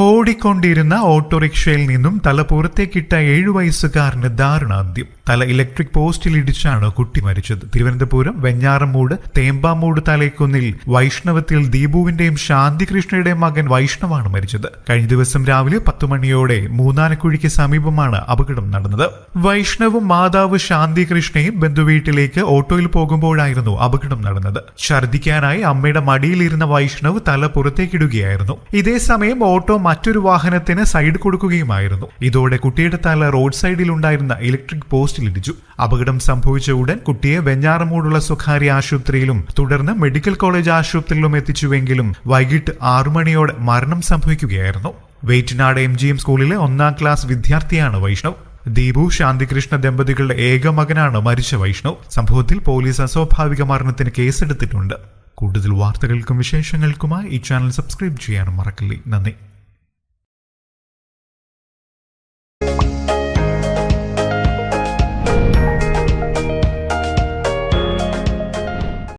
ഓടിക്കൊണ്ടിരുന്ന ഓട്ടോറിക്ഷയിൽ നിന്നും തല പുറത്തേക്കിട്ട ഏഴു വയസ്സുകാരന് ദാരുണാന്ത്യം. തല ഇലക്ട്രിക് പോസ്റ്റിൽ ഇടിച്ചാണ് കുട്ടി മരിച്ചത്. തിരുവനന്തപുരം വെഞ്ഞാറമൂട് തേമ്പാമൂട് തലേക്കുന്നിൽ വൈഷ്ണവത്തിൽ ദീപുവിന്റെയും ശാന്തികൃഷ്ണയുടെയും മകൻ വൈഷ്ണവാണ് മരിച്ചത്. കഴിഞ്ഞ ദിവസം രാവിലെ പത്തുമണിയോടെ മൂന്നാനക്കുഴിക്ക് സമീപമാണ് അപകടം നടന്നത്. വൈഷ്ണവും മാതാവ് ശാന്തികൃഷ്ണയും ബന്ധുവീട്ടിലേക്ക് ഓട്ടോയിൽ പോകുമ്പോഴായിരുന്നു അപകടം നടന്നത്. ഛർദ്ദിക്കാനായി അമ്മയുടെ മടിയിലിരുന്ന വൈഷ്ണവ് തല പുറത്തേക്കിടുകയായിരുന്നു. ഇതേ സമയം ഓട്ടോ മറ്റൊരു വാഹനത്തിന് സൈഡ് കൊടുക്കുകയുമായിരുന്നു. ഇതോടെ കുട്ടിയുടെ തല റോഡ് സൈഡിൽ ഉണ്ടായിരുന്ന ഇലക്ട്രിക് പോസ്റ്റിലിടിച്ചു അപകടം സംഭവിച്ച ഉടൻ കുട്ടിയെ വെഞ്ഞാറമൂടുള്ള സ്വകാര്യ ആശുപത്രിയിലും തുടർന്ന് മെഡിക്കൽ കോളേജ് ആശുപത്രിയിലും എത്തിച്ചുവെങ്കിലും വൈകിട്ട് ആറുമണിയോടെ മരണം സംഭവിക്കുകയായിരുന്നു. വെയ്റ്റിനാട് എം ജി എം സ്കൂളിലെ ഒന്നാം ക്ലാസ് വിദ്യാർത്ഥിയാണ് വൈഷ്ണവ്. ദീപു ശാന്തികൃഷ്ണ ദമ്പതികളുടെ ഏക മകനാണ് മരിച്ച വൈഷ്ണവ്. സംഭവത്തിൽ പോലീസ് അസ്വാഭാവിക മരണത്തിന് കേസെടുത്തിട്ടുണ്ട്. കൂടുതൽ വാർത്തകൾക്കും വിശേഷങ്ങൾക്കുമായി ഈ ചാനൽ സബ്സ്ക്രൈബ് ചെയ്യാനും മറക്കല്ലേ. നന്ദി.